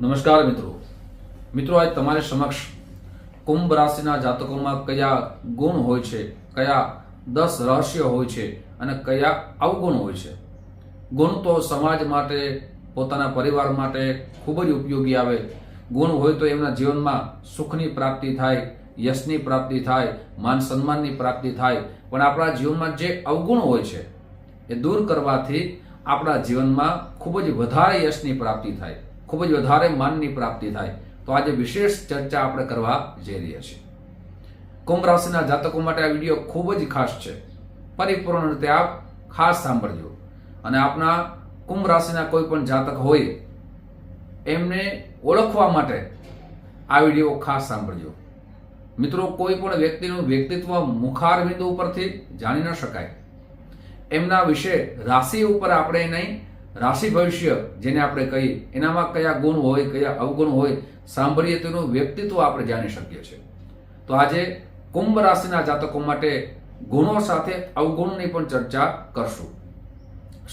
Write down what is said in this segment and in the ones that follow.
નમસ્કાર મિત્રો. મિત્રો, આજ તમારી સમક્ષ કુંભ રાશિના જાતકોમાં કયા ગુણ હોય છે, કયા દસ રહસ્ય હોય છે અને કયા અવગુણ હોય છે? ગુણ તો સમાજ માટે, પોતાના પરિવાર માટે ખૂબ જ ઉપયોગી આવે. ગુણ હોય તો એમના જીવનમાં સુખની પ્રાપ્તિ થાય, યશની પ્રાપ્તિ થાય, માન સન્માનની પ્રાપ્તિ થાય. પણ આપણા જીવનમાં જે અવગુણ હોય છે, એ દૂર કરવાથી આપણા જીવનમાં ખૂબ જ વધારે યશની પ્રાપ્તિ થાય. ખૂબ જ વધારે માનની પ્રાપ્તિ થાય, તો આજે વિશેષ ચર્ચા આપણે કરવા જઈ રહ્યા છીએ. કુંભ રાશિના જાતકો માટે આ વીડિયો ખૂબ જ ખાસ છે. પરિપૂર્ણ રીતે આપ ખાસ સાંભળજો. અને આપના કુંભ રાશિના કોઈ પણ જાતક હોય, એમને ઓળખવા માટે આ વીડિયો ખાસ સાંભળજો. મિત્રો, કોઈ પણ વ્યક્તિનું વ્યક્તિત્વ મુખારબિંદુ ઉપરથી જાણી ન શકાય. એમના વિશે રાશિ ઉપર આપણે નહીં રાશિ ભવિષ્ય જેને આપણે કહીએ, એનામાં કયા ગુણ હોય, કયા અવગુણ હોય, સાંભળીએ તેનું વ્યક્તિત્વ આપણે જાણી શકીએ છીએ. તો આજે કુંભ રાશિના જાતકો માટે ગુણો સાથે અવગુણની પણ ચર્ચા કરશું.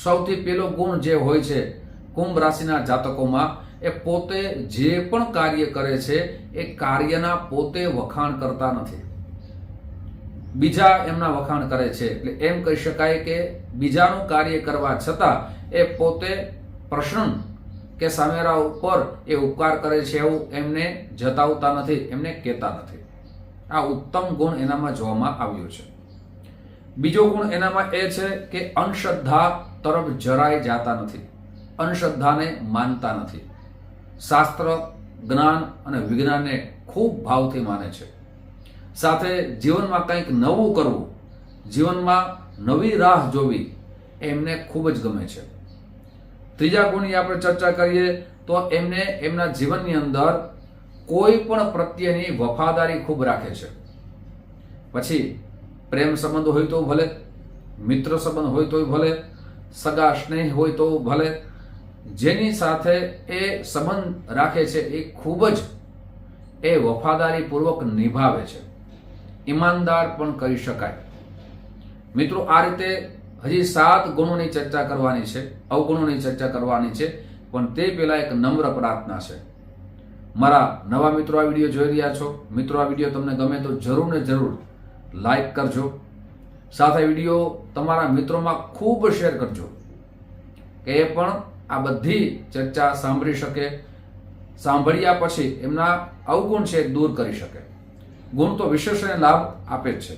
સૌથી પહેલો ગુણ જે હોય છે, કુંભ રાશિના જાતકોમાં, એ પોતે જે પણ કાર્ય કરે છે, એ કાર્યના પોતે વખાણ કરતા નથી. બીજા એમના વખાણ કરે છે. એટલે એમ કહી શકાય કે બીજાનું કાર્ય કરવા છતાં એ પોતે પ્રશ્ન કે સામેરા ઉપર એ ઉપકાર કરે છે એવું એમને જતાવતા નથી, એમને કહેતા નથી. આ ઉત્તમ ગુણ એનામાં જોવામાં આવ્યો છે. બીજો ગુણ એનામાં એ છે કે અંધશ્રદ્ધા તરફ જરાય જાતા નથી. અંધશ્રદ્ધાને માનતા નથી. શાસ્ત્ર, જ્ઞાન અને વિજ્ઞાનને ખૂબ ભાવથી માને છે. સાથે જીવનમાં કંઈક નવું કરવું, જીવનમાં નવી રાહ જોવી એમને ખૂબ જ ગમે છે. ત્રીજા ગુણની આપણે ચર્ચા કરીએ તો એમને એમના જીવનની અંદર કોઈ પણ પ્રત્યેની વફાદારી ખૂબ રાખે છે. પછી પ્રેમ સંબંધ હોય તો ભલે, મિત્ર સંબંધ હોય તો ભલે, સગા સ્નેહ હોય તો ભલે, જેની સાથે એ સંબંધ રાખે છે એ ખૂબ જ એ વફાદારીપૂર્વક નિભાવે છે. ઈમાનદાર પણ કહી શકાય. મિત્રો, આ રીતે હજી સાત ગુણોની ચર્ચા કરવાની છે, અવગુણોની ચર્ચા કરવાની છે, પણ તે પહેલાં એક નમ્ર પ્રાર્થના છે. મારા નવા મિત્રો આ વીડિયો જોઈ રહ્યા છો, મિત્રો, આ વીડિયો તમને ગમે તો જરૂર ને જરૂર લાઈક કરજો. સાથે વીડિયો તમારા મિત્રોમાં ખૂબ શેર કરજો, કે એ પણ આ બધી ચર્ચા સાંભળી શકે, સાંભળ્યા પછી એમના અવગુણ છે દૂર કરી શકે. ગુણ તો વિશેષ લાભ આપે છે.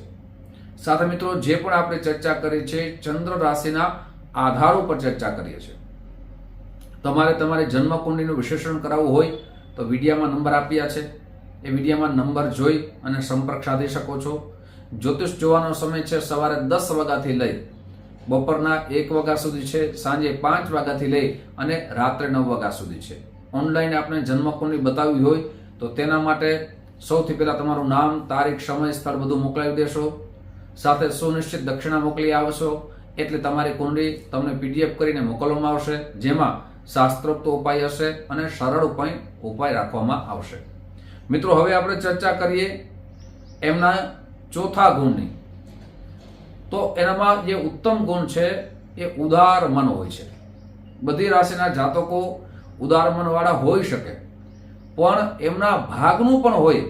સાથે મિત્રો, જે પણ આપણે ચર્ચા કરી છે, ચંદ્ર રાશિના આધાર ઉપર ચર્ચા કરીએ છીએ. તમારે તમારી જન્મકુંડલીનું વિશ્લેષણ કરાવવું હોય તો વિડીયામાં નંબર આપ્યા છે. એ વિડીયામાં નંબર જોઈ અને સંપર્ક સાધી શકો છો. જ્યોતિષ જોવાનો સમય છે સવારે દસ વાગ્યાથી લઈ બપોરના એક વાગ્યા સુધી છે, સાંજે પાંચ વાગ્યાથી લઈ અને રાત્રે નવ વાગ્યા સુધી છે. ઓનલાઈન આપણે જન્મકુંડલી બતાવવી હોય તો તેના માટે સૌથી પહેલાં તમારું નામ, તારીખ સમય સ્થળ બધું મોકલાવી દેશો. સાથે સુનિશ્ચિત દક્ષિણા મોકલી આવશો. એટલે તમારી કુંડળી તમને પીડીએફ કરીને મોકલવામાં આવશે, જેમાં શાસ્ત્રોક્ત ઉપાય હશે અને સરળ ઉપાય ઉપાય રાખવામાં આવશે. મિત્રો, હવે આપણે ચર્ચા કરીએ એમના ચોથા ગુણની. તો એનામાં જે ઉત્તમ ગુણ છે, એ ઉદાર મન હોય છે. બધી રાશિના જાતકો ઉદાર મનવાળા હોઈ શકે. પણ એમના ભાગનું પણ હોય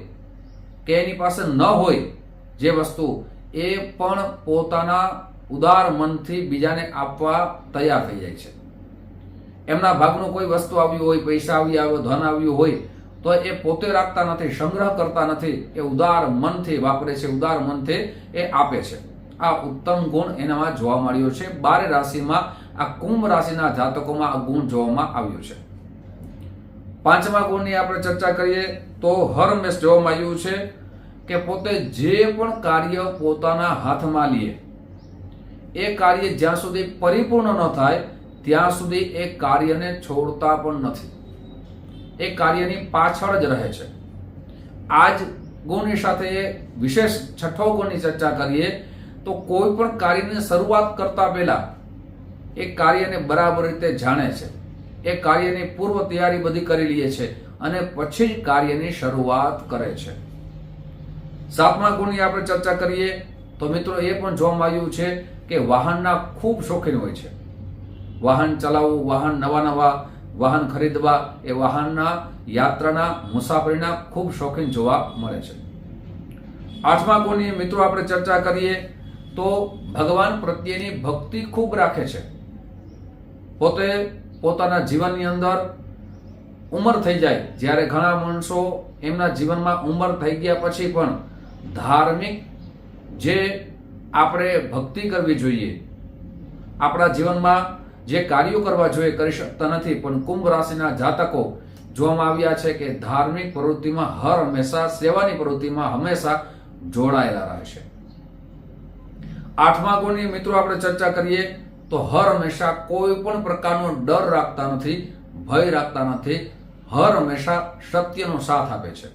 કે એની પાસે ન હોય જે વસ્તુ, એ પણ પોતાના ઉદાર મનથી બીજાને આપવા તૈયાર થઈ જાય છે. એમના ભાગનું કોઈ વસ્તુ આવ્યું હોય, પૈસા આવી આવ્યો ધન આવ્યું હોય, તો એ પોતે રાખતા નથી, સંગ્રહ કરતા નથી, એ ઉદાર મનથી વાપરે છે, ઉદાર મનથી એ આપે છે. આ ઉત્તમ ગુણ એનામાં જોવા મળ્યો છે. બારે રાશિમાં આ કુંભ રાશિના જાતકોમાં આ ગુણ જોવામાં આવ્યો છે. પાંચમા ગુણની આપણે ચર્ચા કરીએ તો હરમેશ જોવામાં આવ્યું છે કે પોતે જે પણ કાર્ય પોતાના હાથમાં લે, એ કાર્ય જ્યાં સુધી પરિપૂર્ણ ન થાય, ત્યાં સુધી એ કાર્યને છોડતા પણ નથી. એ કાર્યની પાછળ જ રહે છે. આ જ ગુણની સાથે વિશેષ છઠ્ઠો ગુણની ચર્ચા કરીએ તો કોઈ પણ કાર્યની શરૂઆત કરતા પહેલા એ કાર્યને બરાબર રીતે જાણે છે. એ કાર્યની પૂર્વ તૈયારી બધી કરી લે છે અને પછી જ કાર્યની શરૂઆત કરે છે. સાતમા ગુણની આપણે ચર્ચા કરીએ તો મિત્રો એ પણ જોવામાં આવ્યું છે કે વાહનના ખૂબ શોખીન હોય છે. વાહન ચલાવવું, વાહન નવા નવા, વાહન ખરીદવા એ વાહનના યાત્રાના મુસાફરીના ખૂબ શોખીન જોવા મળે છે. આઠમા ગુણની મિત્રો આપણે ચર્ચા કરીએ તો ભગવાન પ્રત્યેની ભક્તિ ખૂબ રાખે છે. પોતે પોતાના જીવનની અંદર ઉંમર થઈ જાય. જ્યારે ઘણા માણસો એમના જીવનમાં ઉંમર થઈ ગયા પછી પણ ધાર્મિક જે આપણે ભક્તિ કરવી જોઈએ, આપણા જીવનમાં જે કાર્યો કરવા જોઈએ કરી શકતા નથી. પણ કુંભ રાશિના જાતકો જોવામાં આવ્યા છે કે ધાર્મિક પ્રવૃત્તિમાં હર હંમેશા, સેવાની પ્રવૃત્તિમાં હંમેશા જોડાયેલા રહે છે. આઠમા ગુણની મિત્રો આપણે ચર્ચા કરીએ. તો હર હંમેશા કોઈ પણ પ્રકારનો ડર રાખતા નથી, ભય રાખતા નથી. હર હંમેશા સત્યનો સાથ આપે છે.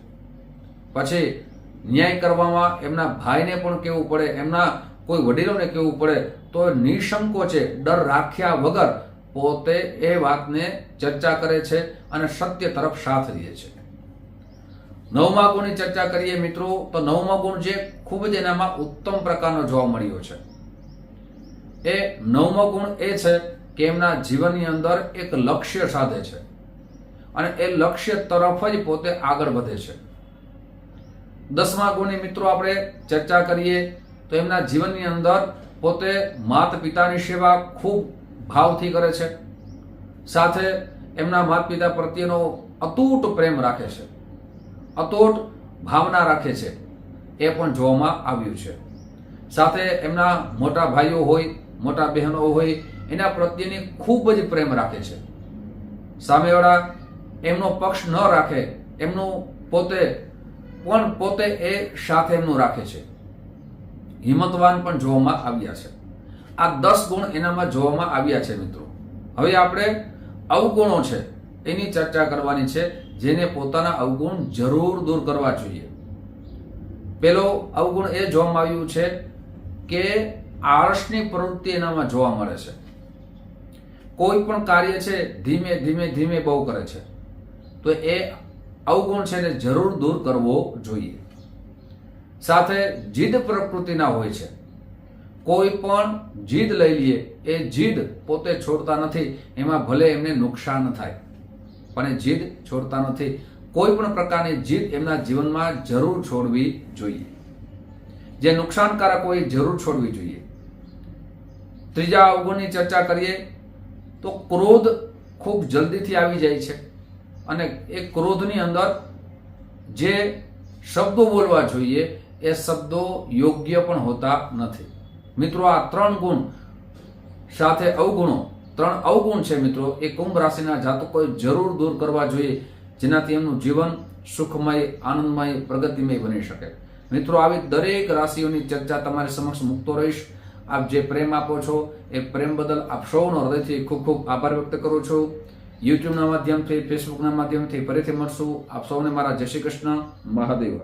પછી ન્યાય કરવામાં એમના ભાઈને પણ કેવું પડે, એમના કોઈ વડીલોને કેવું પડે, તો નિસંકોચે ડર રાખ્યા વગર પોતે એ વાતને ચર્ચા કરે છે અને સત્ય તરફ સાથ દે છે. નવમા ગુણની ચર્ચા કરીએ મિત્રો, તો નવમા ગુણ જે ખૂબ જ એનામાં ઉત્તમ પ્રકારનો જોવા મળ્યો છે. એ નવમો ગુણ એ છે કે એમના જીવનની અંદર એક લક્ષ્ય સાધે છે. અને એ લક્ષ્ય તરફ જ પોતે આગળ વધે છે. દસમા ગુણની મિત્રો આપણે ચર્ચા કરીએ તો એમના જીવનની અંદર પોતે માતા પિતાની સેવા ખૂબ ભાવથી કરે છે. સાથે એમના માતા પિતા પ્રત્યેનો અતૂટ પ્રેમ રાખે છે. અતૂટ ભાવના રાખે છે. એ પણ જોવામાં આવ્યું છે. સાથે એમના મોટા ભાઈઓ હોય મોટા બહેનો હોય, એના પ્રત્યેની ખૂબ જ પ્રેમ રાખે છે. સામેવાળા એમનો પક્ષ ન રાખે, એમનું પોતે, પણ પોતે એ સાથે એમનું રાખે છે. હિંમતવાન પણ જોવામાં આવ્યા છે. આ દસ ગુણ એનામાં જોવામાં આવ્યા છે મિત્રો. હવે આપણે અવગુણો છે, એની ચર્ચા કરવાની છે, જેને પોતાના અવગુણ જરૂર દૂર કરવા જોઈએ. પેલો અવગુણ એ જોવામાં આવ્યું છે કે આળસની પ્રવૃત્તિ એનામાં જોવા મળે છે. કોઈ પણ કાર્ય છે, ધીમે ધીમે ધીમે બહુ કરે છે. તો એ અવગુણ છે એને જરૂર દૂર કરવો જોઈએ. સાથે જીદ પ્રકૃતિના હોય છે. કોઈ પણ જીદ લઈ લઈએ એ જીદ પોતે છોડતા નથી, એમાં ભલે એમને નુકસાન થાય. પણ એ જીદ છોડતા નથી. કોઈ પણ પ્રકારની જીદ એમના જીવનમાં જરૂર છોડવી જોઈએ. જે નુકસાનકારક હોય જરૂર છોડવી જોઈએ. ત્રીજા અવગુણની ચર્ચા કરીએ, તો ક્રોધ ખૂબ જલ્દીથી આવી જાય છે. અને એ ક્રોધની અંદર જે શબ્દો બોલવા જોઈએ, એ શબ્દો યોગ્ય પણ હોતા નથી. મિત્રો, આ ત્રણ ગુણ સાથે અવગુણો, ત્રણ અવગુણ છે મિત્રો. એ કુંભ રાશિના જાતકોએ જરૂર દૂર કરવા જોઈએ, જેનાથી એમનું જીવન સુખમય, આનંદમય, પ્રગતિમય બની શકે. મિત્રો, આવી દરેક રાશિઓની ચર્ચા તમારી સમક્ષ મૂકતો રહીશ. આપ જે પ્રેમ આપો છો, એ પ્રેમ બદલ આપ સૌનો હૃદયથી ખૂબ ખૂબ આભાર વ્યક્ત કરું છું. યુટ્યુબના માધ્યમથી ફેસબુકના માધ્યમથી ફરીથી મળશું. આપ સૌને મારા જય શ્રી કૃષ્ણ. મહાદેવ.